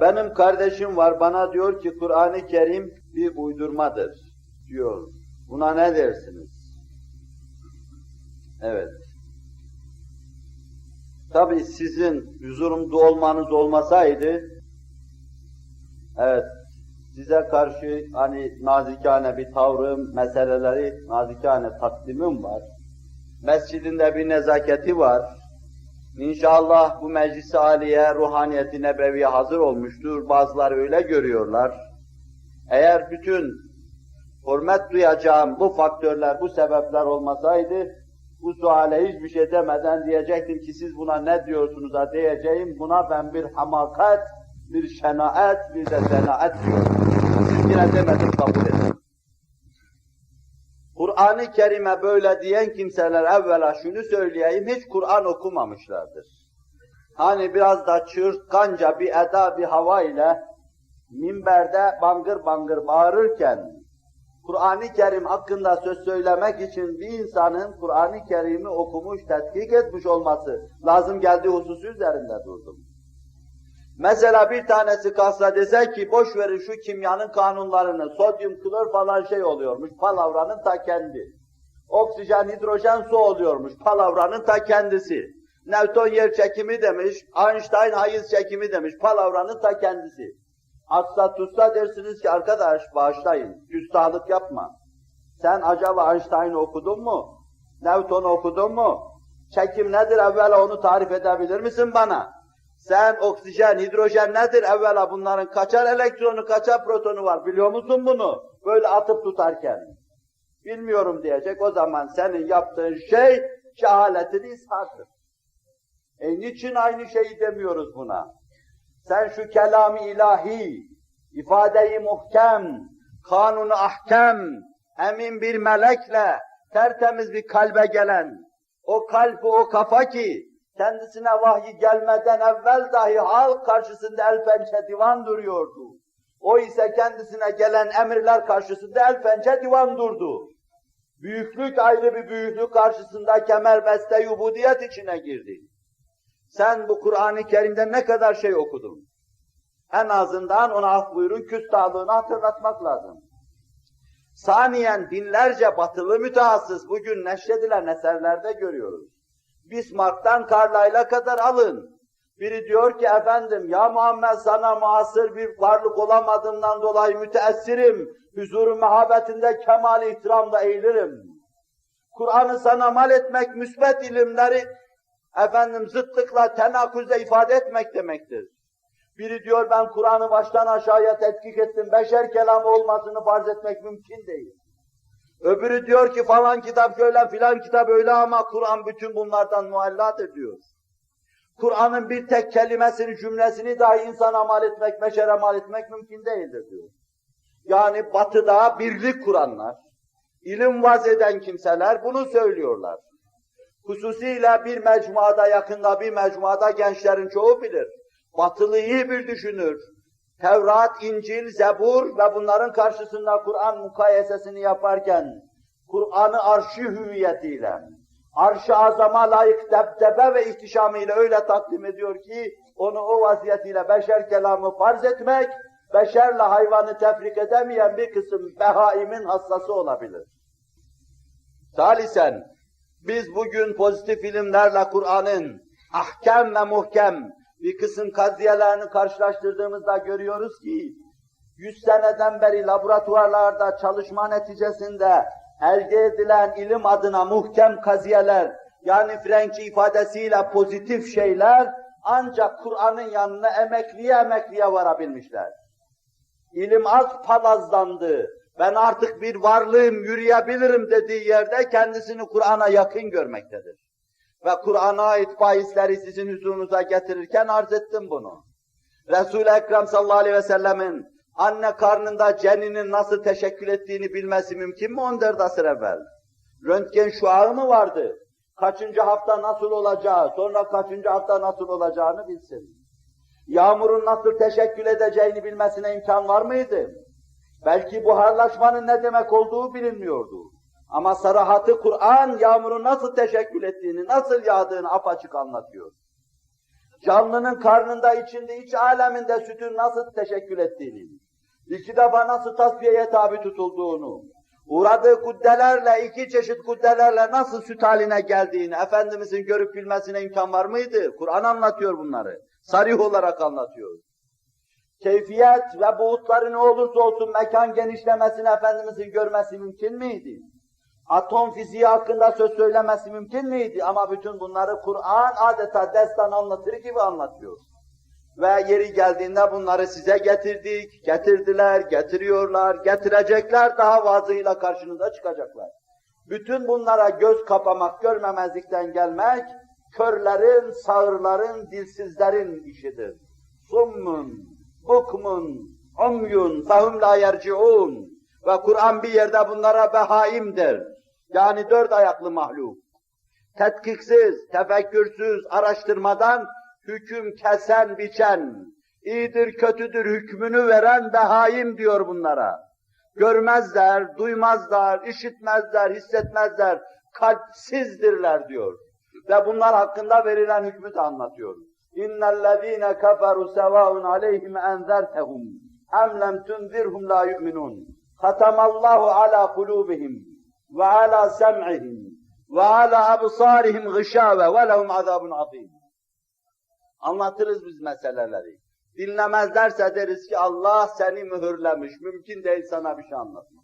Benim kardeşim var bana diyor ki Kur'an-ı Kerim bir uydurmadır diyor. Buna ne dersiniz? Evet. Tabii sizin huzurumda olmanız olmasaydı evet size karşı hani nazikane bir tavrım, meseleleri nazikane takdimim var. Mescidinde bir nezaketi var. İnşallah bu meclis-i aliye, ruhaniyeti nebeviye hazır olmuştur. Bazıları öyle görüyorlar. Eğer bütün hürmet duyacağım bu faktörler, bu sebepler olmasaydı, bu suale hiçbir şey demeden diyecektim ki siz buna ne diyorsunuz da diyeceğim, buna ben bir hamakat, bir şenaat, bir de zenaat diyorum. Siz yine demedim kabul edin. Kur'an-ı Kerim'e böyle diyen kimseler evvela şunu söyleyeyim, hiç Kur'an okumamışlardır. Hani biraz da çırtkanca bir eda, bir hava ile minberde bangır bangır bağırırken, Kur'an-ı Kerim hakkında söz söylemek için bir insanın Kur'an-ı Kerim'i okumuş, tetkik etmiş olması lazım geldiği hususu üzerinde durdum. Mesela bir tanesi kalsa dese ki boş verin şu kimyanın kanunlarını, sodyum klor falan şey oluyormuş, palavranın ta kendi. Oksijen, hidrojen, su oluyormuş, palavranın ta kendisi. Newton yer çekimi demiş, Einstein hayız çekimi demiş, palavranın ta kendisi. Atsa tutsa dersiniz ki arkadaş bağışlayın, küstahlık yapma. Sen acaba Einstein'ı okudun mu? Newton'u okudun mu? Çekim nedir evvela onu tarif edebilir misin bana? Sen oksijen, hidrojen nedir evvela bunların kaçar elektronu, kaçar protonu var biliyor musun bunu? Böyle atıp tutarken. Bilmiyorum diyecek o zaman senin yaptığın şey cehaletin izhardır. E niçin aynı şeyi demiyoruz buna? Sen şu kelam-ı ilahi, ifade-i muhkem, kanunu ahkem, emin bir melekle tertemiz bir kalbe gelen, o kalp o kafa ki, kendisine vahyi gelmeden evvel dahi halk karşısında el pençe divan duruyordu. O ise kendisine gelen emirler karşısında el pençe divan durdu. Büyüklük ayrı bir büyüklük karşısında kemer beste yubudiyet içine girdi. Sen bu Kur'an-ı Kerim'de ne kadar şey okudun? En azından ona af buyurun, küstahlığını hatırlatmak lazım. Saniyen binlerce batılı mütehassıs bugün neşredilen eserlerde görüyoruz. Bismarck'tan Carlyle'a kadar alın. Biri diyor ki efendim ya Muhammed sana muasır bir varlık olamadığımdan dolayı müteessirim. Huzuru mehabetinde kemal ihtiramla eğilirim. Kur'an'ı sana mal etmek, müsbet ilimleri efendim zıtlıkla, tenakuzla ifade etmek demektir. Biri diyor ben Kur'an'ı baştan aşağıya tetkik ettim, beşer kelamı olmasını farz etmek mümkün değil. Öbürü diyor ki falan kitap şöyle, filan kitap öyle ama Kur'an bütün bunlardan mualladır diyor. Kur'an'ın bir tek kelimesini, cümlesini dahi insan amal etmek, beşer amal etmek mümkün değildir diyor. Yani batıda birlik kuranlar, ilim vaz eden kimseler bunu söylüyorlar. Hususiyle bir mecmuada, yakında bir mecmuada gençlerin çoğu bilir. Batılı iyi bir düşünür. Tevrat, İncil, Zebur ve bunların karşısında Kur'an mukayesesini yaparken, Kur'an'ı arşi hüviyetiyle, arş-ı azama layık debdebe ve ihtişamıyla öyle takdim ediyor ki, onu o vaziyetiyle beşer kelamı farz etmek, beşerle hayvanı tefrik edemeyen bir kısım behaimin hassası olabilir. Salisen, biz bugün pozitif ilimlerle Kur'an'ın ahkem ve muhkem bir kısım kaziyelerini karşılaştırdığımızda görüyoruz ki, yüz seneden beri laboratuvarlarda çalışma neticesinde elde edilen ilim adına muhkem kaziyeler, yani Frenkçi ifadesiyle pozitif şeyler, ancak Kur'an'ın yanına emekliye emekliye varabilmişler. İlim az palazlandı, ben artık bir varlığım, yürüyebilirim dediği yerde kendisini Kur'an'a yakın görmektedir. Ve Kur'an'a ait bahisleri sizin huzurunuza getirirken arz ettim bunu. Resul-i Ekrem sallallahu aleyhi ve sellemin anne karnında ceninin nasıl teşekkül ettiğini bilmesi mümkün mü 14 asır evvel? Röntgen şuağı mı vardı? Kaçıncı hafta nasıl olacağı, sonra kaçıncı hafta nasıl olacağını bilsin. Yağmurun nasıl teşekkül edeceğini bilmesine imkan var mıydı? Belki buharlaşmanın ne demek olduğu bilinmiyordu. Ama sarahatı Kur'an yağmurun nasıl teşekkül ettiğini, nasıl yağdığını apaçık anlatıyor. canlının karnında içinde iç aleminde sütün nasıl teşekkül ettiğini, iki defa nasıl tasfiyeye tabi tutulduğunu, uğradığı kuddelerle, iki çeşit kuddelerle nasıl süt haline geldiğini Efendimizin görüp bilmesine imkan var mıydı? Kur'an anlatıyor bunları. Sarih olarak anlatıyor. Keyfiyet ve buğutları ne olursa olsun mekan genişlemesini Efendimizin görmesi mümkün müydü? Atom fiziği hakkında söz söylemesi mümkün müydü? Ama bütün bunları Kur'an adeta destan anlatır gibi anlatıyor. Ve yeri geldiğinde bunları size getirdik, getirdiler, getiriyorlar, getirecekler, daha vazıyla karşınıza çıkacaklar. Bütün bunlara göz kapamak, görmemezlikten gelmek, körlerin, sağırların, dilsizlerin işidir. Summun, bukmun, umyun, fehum la yerciun. Ve Kur'an bir yerde bunlara behaimdir. Yani dört ayaklı mahluk. Tetkiksiz, tefekkürsüz, araştırmadan hüküm kesen, biçen, iyidir, kötüdür hükmünü veren behaim diyor bunlara. Görmezler, duymazlar, işitmezler, hissetmezler, kalpsizdirler diyor. Ve bunlar hakkında verilen hükmü de anlatıyor. İnnellezîne keferu sevâun aleyhim enzertehum em lem tunzirhum la yu'minun. Hatamallahu ala kulubihim ve ala sem'ihim ve ala absarihim gışâve ve lehum azabun azîm. Anlatırız biz meseleleri. Dinlemezlerse deriz ki Allah seni mühürlemiş. Mümkün değil sana bir şey anlatmak.